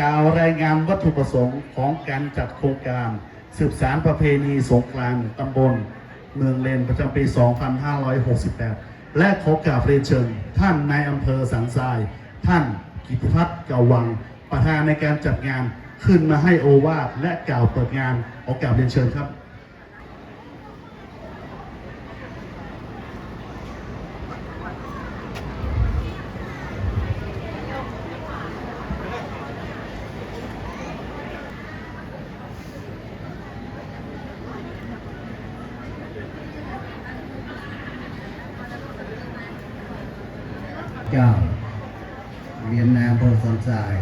กล่าวรายงานวัตถุประสงค์ของการจัดโครงการ สืบสารประเพณีสงกรานต์ตำบล เมืองเลนประจำปี 2568 และขอกราบเรียนเชิญท่านนายอำเภอสันทราย ท่านกิติพัฒน์เกาวัง ประธานในการจัดงานขึ้นมาให้โอวาทและกล่าวเปิดงานขอกราบเรียนเชิญครับ เจ้าเรียนนายอำเภอสันทราย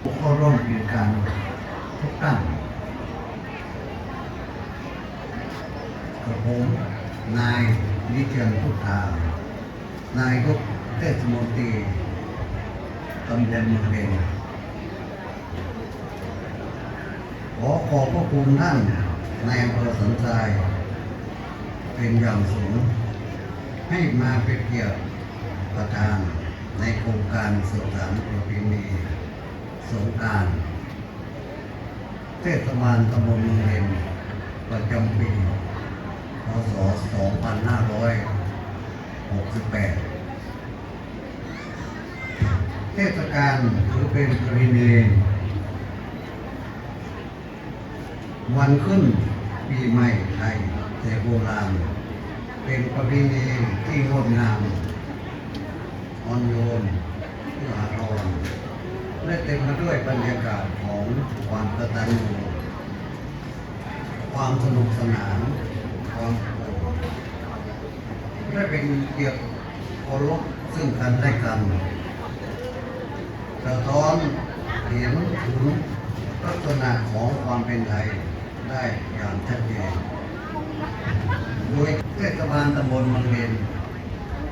ผู้เข้าร่วมกิจกรรมทุกท่านกับผมนายนิเทียนพุทธานายกเทศมนตรีตำบลเมืองเองขอขอบพระคุณท่านนายอำเภอสันทรายเป็นอย่างสูงให้มาเป็นเกียรติ ประธานในโครงการสืบสานประเพณีสงการเทศบาลตำบลเมืองเอ็มประจำปี พศ 2568 เทศกาลถือเป็นประเพณีวันขึ้นปีใหม่ไทยแต่โบราณ เป็นประเพณีที่งดงาม อ่อนโยนเอื้ออาทรและเต็มไปด้วยบรรยากาศของความกตัญญูความสนุกสนานความโกรธและเป็นเกียรติเคารพซึ่งกันและกันสะท้อนเห็นถึงลักษณะของความเป็นไทยได้อย่างชัดเจนโดยเทศบาลตำบลเมังเลน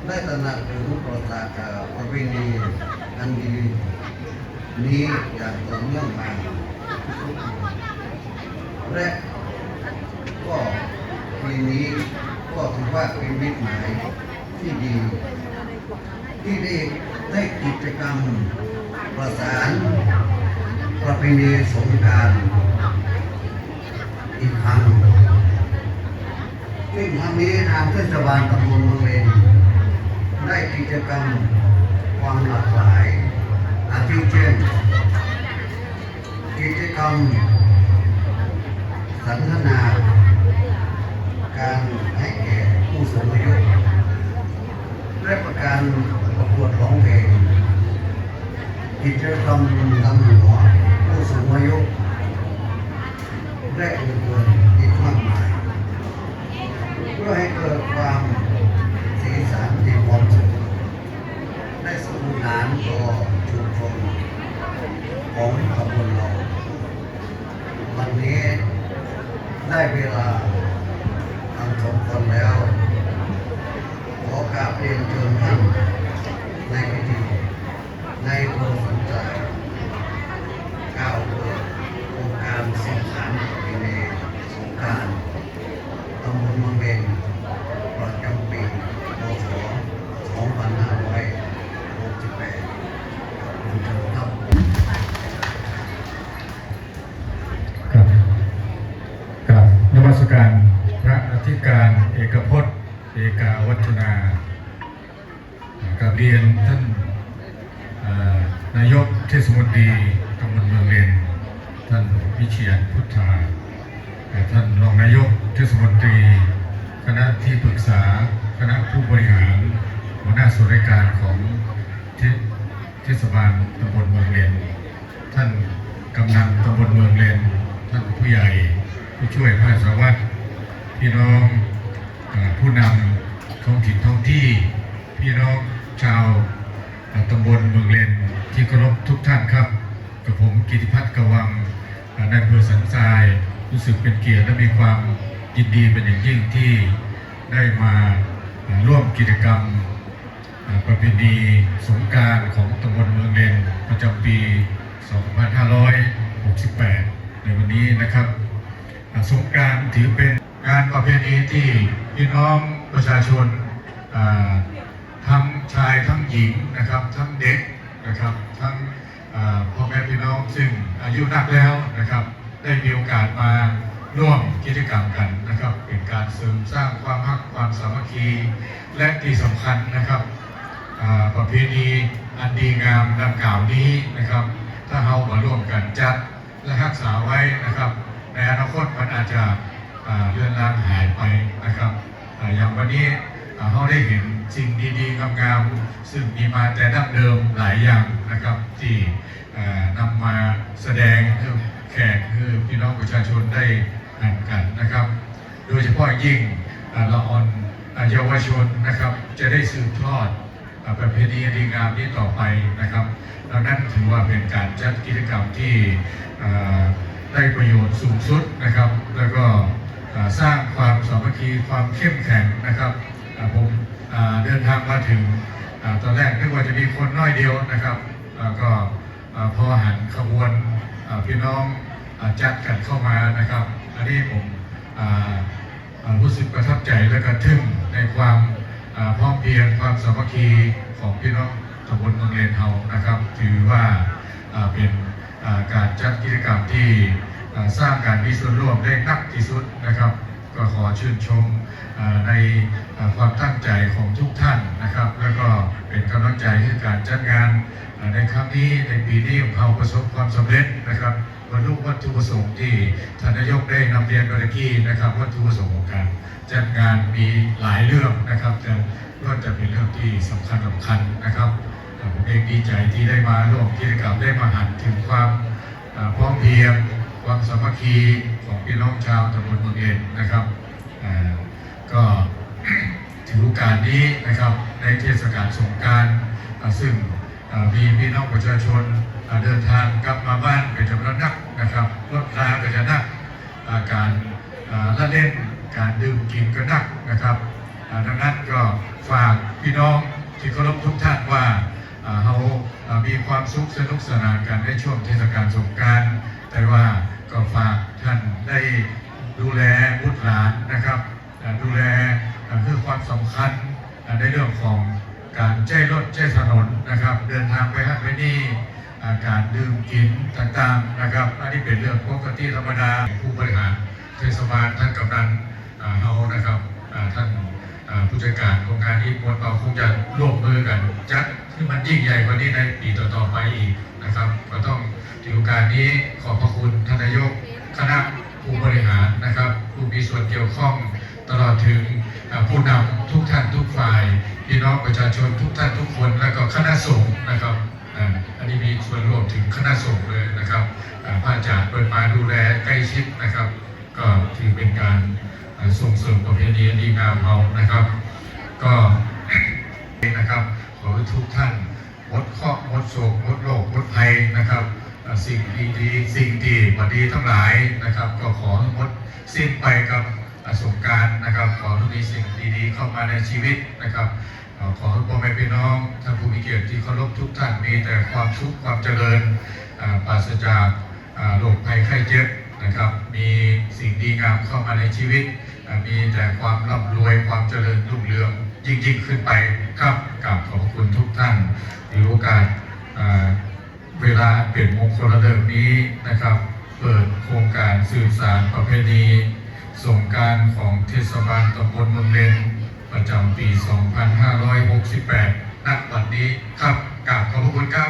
ได้ตระหนักถึงประวัติศาสตร์ประเพณีอันดีนี้อย่างต่อเนื่องมาและก็ปีนี้ก็ถือว่าเป็นมิตรหมายที่ดี ที่ได้ได้กิจกรรมประสานประเพณีสงการอีกครั้งซึ่งทางนี้ทางเทศบาลตำบลเมืองเลน ได้กิจกรรมความหลากหลายอาทิเช่นกิจกรรม สันทนา การให้แก่ผู้สูงอายุและประการประกวดร้องเพลงกิจกรรมนำหัวผู้สูงอายุและอื่น กับเรียนท่านนายกเทศมนตรีตำบลเมืองเรนท่านวิเชียนพุทธาและท่านรองนายกเทศมนตรี คณะที่ปรึกษาคณะผู้บริหารหัวหน้าส่วนราชการของเทศบาลตำบลเมืองเรนท่านกำนันตำบลเมืองเลนท่านผู้ใหญ่ผู้ช่วยพระสารวัตรพี่น้องผู้นำท้องถิ่นท้องที่พี่น้อง ชาวตำบลเมืองเลนที่เคารพทุกท่านครับ กับผมกิติพัฒน์กวังเอ่อในอำเภอสันทราย รู้สึกเป็นเกียรติและมีความยินดีเป็นอย่างยิ่งที่ได้มาร่วมกิจกรรมประเพณีสงการของตำบลเมืองเลนประจำปี 2568 ในวันนี้นะครับ สงการถือเป็นการประเพณีที่พี่น้องประชาชนทั้ง ชายทั้งหญิงนะครับ ทั้งเด็กนะครับ ทั้งพ่อแม่พี่น้องซึ่งอายุนักแล้วนะครับ ได้มีโอกาสมาร่วมกิจกรรมกันนะครับ เป็นการเสริมสร้างความรักความสามัคคี และที่สำคัญนะครับประเพณีอันดีงามดังกล่าวนี้นะครับ ถ้าเรามาร่วมกันจัดและรักษาไว้นะครับ ในอนาคตมันอาจจะเลื่อนลางหายไปนะครับอย่างวันนี้เราได้เห็น สิ่งดีๆงามๆซึ่งมีมาแต่ดั้งเดิมหลายอย่างนะครับที่อ่านำมาแสดงให้แขกคือพี่น้องประชาชนได้อ่านกันนะครับ โดยเฉพาะยิ่งละออนเยาวชนนะครับ จะได้สืบทอดประเพณีดีงามนี้ต่อไปนะครับดังนั้นถือว่าเป็นการจัดกิจกรรมที่ได้ประโยชน์สูงสุดนะครับ แล้วก็สร้างความสามัคคีความเข้มแข็งนะครับผม เดินทางมาถึงอตอนแรกนึกว่าจะมีคนน้อยเดียวนะครับก็พอหันขบวนพี่น้องอจัดกันเข้ามานะครับ อันนี้ผมรู้สึกประทับใจและกระทึ่งในความพร้อมเพรียงความสามัคคีของพี่น้องตำบลเมืองเลนเฮานะครับ ถือว่าเป็นการจัดกิจกรรมที่สร้างการมีส่วนร่วมได้นักที่สุดนะครับ ก็ขอชื่นชมในความตั้งใจของทุกท่านนะครับ แล้วก็เป็นกำลังใจให้การจัดงานในครั้งนี้ในปีนี้ของเราประสบความสำเร็จนะครับบรรลุวัตถุประสงค์ที่ท่านนายกได้นำเรียนเมื่อกี้นะครับวัตถุประสงค์ของการจัดงานมีหลายเรื่องนะครับแต่ก็จะเป็นเรื่องที่สำคัญสำคัญนะครับผมเองดีใจที่ได้มาร่วมกิจกรรมได้มาหันถึงความพร้อมเพียงความสามัคคี ของพี่น้องชาวตำบลเมืองเอ็นนะครับก็ถือโอกาสนี้นะครับในเทศกาลสงการซึ่งมีพี่น้องประชาชนเดินทางกลับมาบ้านเป็นจำนวนนักนะครับรถราก็จะนักการละเล่นการดื่มกินก็นักนะครับอ่าดังนั้นก็ฝากพี่น้องที่เคารพทุกท่านว่าเรามีความสุขสนุกสนานกันในช่วงเทศกาลสงการแต่ว่า ก็ฝากท่านได้ดูแลบุตรหลานนะครับดูแลอ่าเพื่อความสำคัญในเรื่องของการใช้รถใช้ถนนนะครับ เดินทางไปฮัทไปนี่การดื่มกินต่างๆนะครับ อันนี้เป็นเรื่องปกติธรรมดาผู้บริหารเทศบาลท่านกำนันเฮานะครับท่านผู้จัดการโครงการนี้มวลเราคงจะร่วมมือกันจัดให้มันยิ่งใหญ่กว่านี้ในปีต่อๆไปอีกนะครับก็ต้อง โอกาสนี้ขอบพระคุณทนายกคณะผู้บริหารนะครับผู้มีส่วนเกี่ยวข้องตลอดถึงผู้นำทุกท่านทุกฝ่ายพี่น้องประชาชนทุกท่านทุกคน และก็คณะสงฆ์นะครับอันนี้มีส่วนรวมถึงคณะสงฆ์เลยนะครับพระอาจารย์เปิดมาดูแลใกล้ชิดนะครับ ก็ถือเป็นการส่งเสริมประเพณีดีงามเรานะครับ ก็นะครับขอให้ทุกท่านงดเคราะห์งดโศกงดโรคงดภัยนะครับ สิ่งดีๆสิ่งดีบดีทั้งหลายนะครับ ก็ขอให้งดสิ้นไปกับอ่าสงกรารนะครับ ขอให้มีสิ่งดีๆเข้ามาในชีวิตนะครับ ขอให้พ่อแม่พี่น้องท่านผู้มีเกียรติที่เคารพทุกท่านมีแต่ความสุขความเจริญปราศจากโรคภัยไข้เจ็บนะครับ มีสิ่งดีงามเข้ามาในชีวิต มีแต่ความร่ำรวยความเจริญรุ่งเรืองยิ่งๆขึ้นไปครับกราบขอบคุณทุกท่านที่โอกาส เวลาเปลี่ยนมงคลเดิมนี้นะครับ เปิดโครงการสื่อสารประเพณีส่งการของเทศบาลตำบลเมืองเลนประจำปี 2568ณวันนี้ครับกราบขอบพระคุณครับ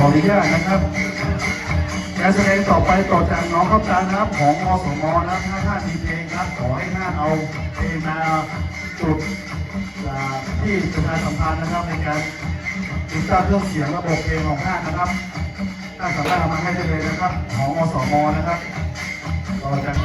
ขออนุญาตนะครับการแสดงต่อไปต่อจากน้องข้าวตานะครับของอสมนะครับถ้าท่านมีเพลงครับขอให้ท่านเอาเพลงมาจุดจากที่ประชาสัมพันธ์นะครับในการติดตั้งเครื่องเสียงระบบเพลงของท่านนะครับท่านสามารถเอามาให้ได้เลยนะครับ ของอสมนะครับต่อจาก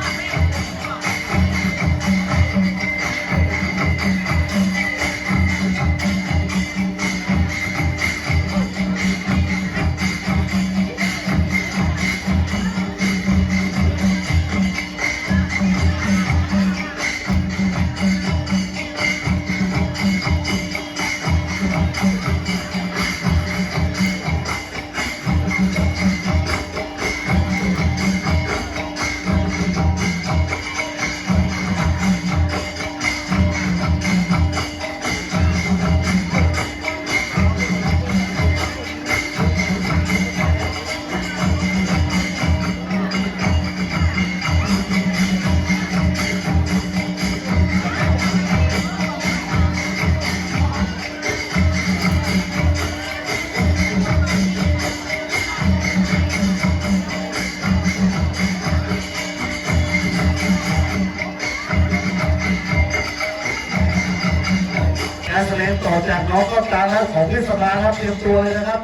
ต่อจากน้องก็ตาแล้วของเทศบาลครับเตรียมตัวเลยนะครับ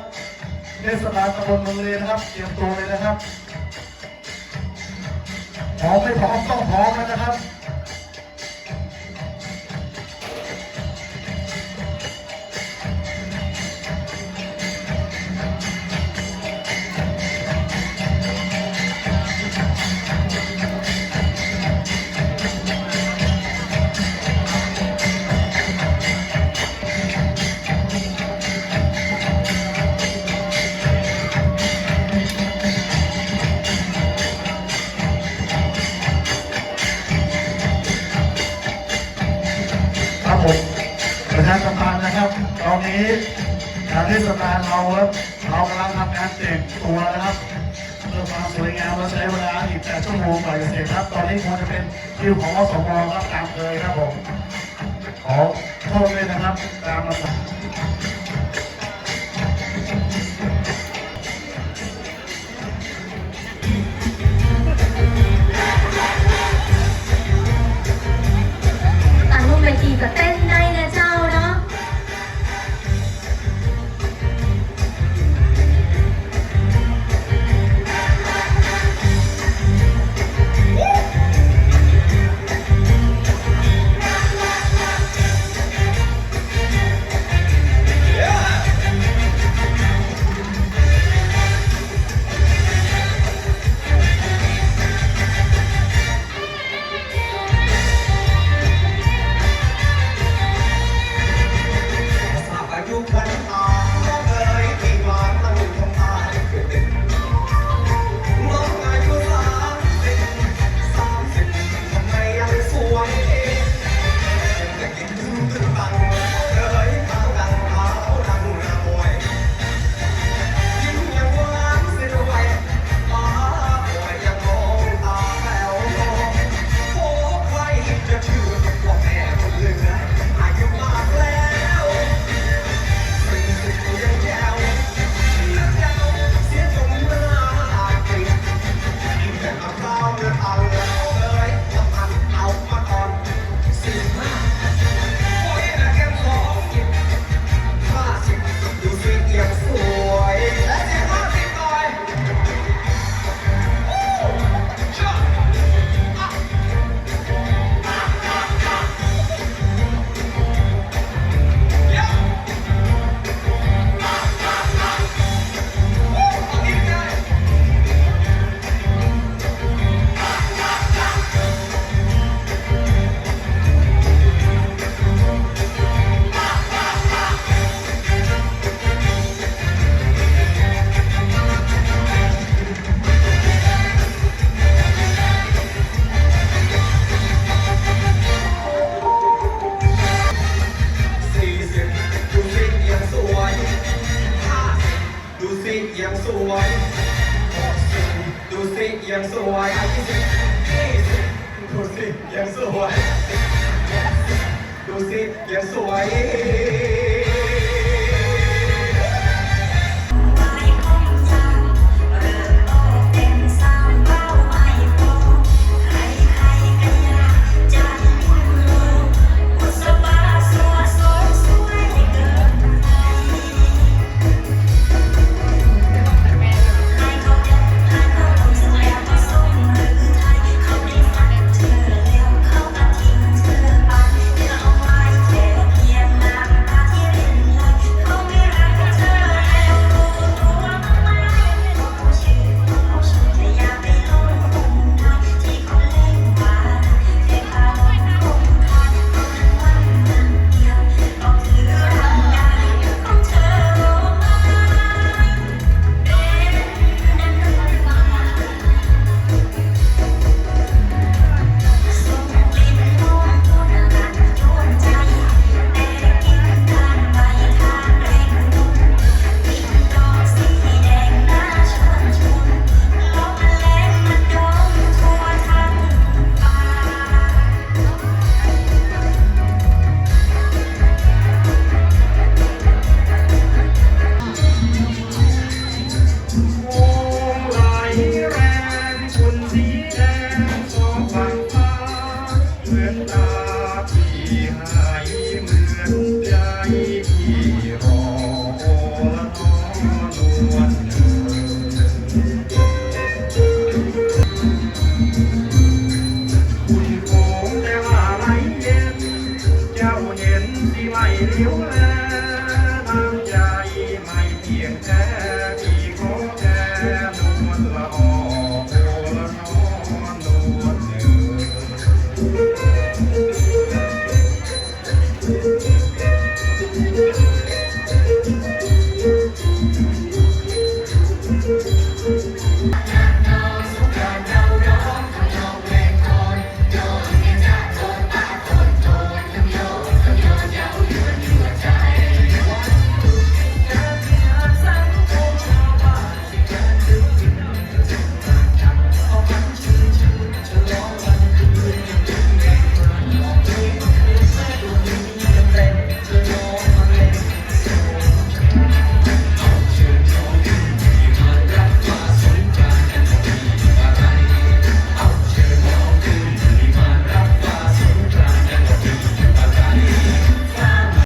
เทศบาลตำบลเมืองเลยนะครับเตรียมตัวเลยนะครับพร้อมไม่พร้อมต้องพร้อมนะครับ เทศบาลเราครับเรากำลังทำการแต่งตัวนะครับเพื่อความสวยงามเราใช้เวลาอีกแต่ชั่วโมงกว่าจะเสร็จครับ ตอนนี้ควรจะเป็นคิวของอสมครับตามเคยครับผมขอโทษด้วยนะครับ ตามมาต่ารูปเวทีก็เต้น สิยังสวยดูสิยังสวยอายุสิดูสิยังสวยดูสิยังสวย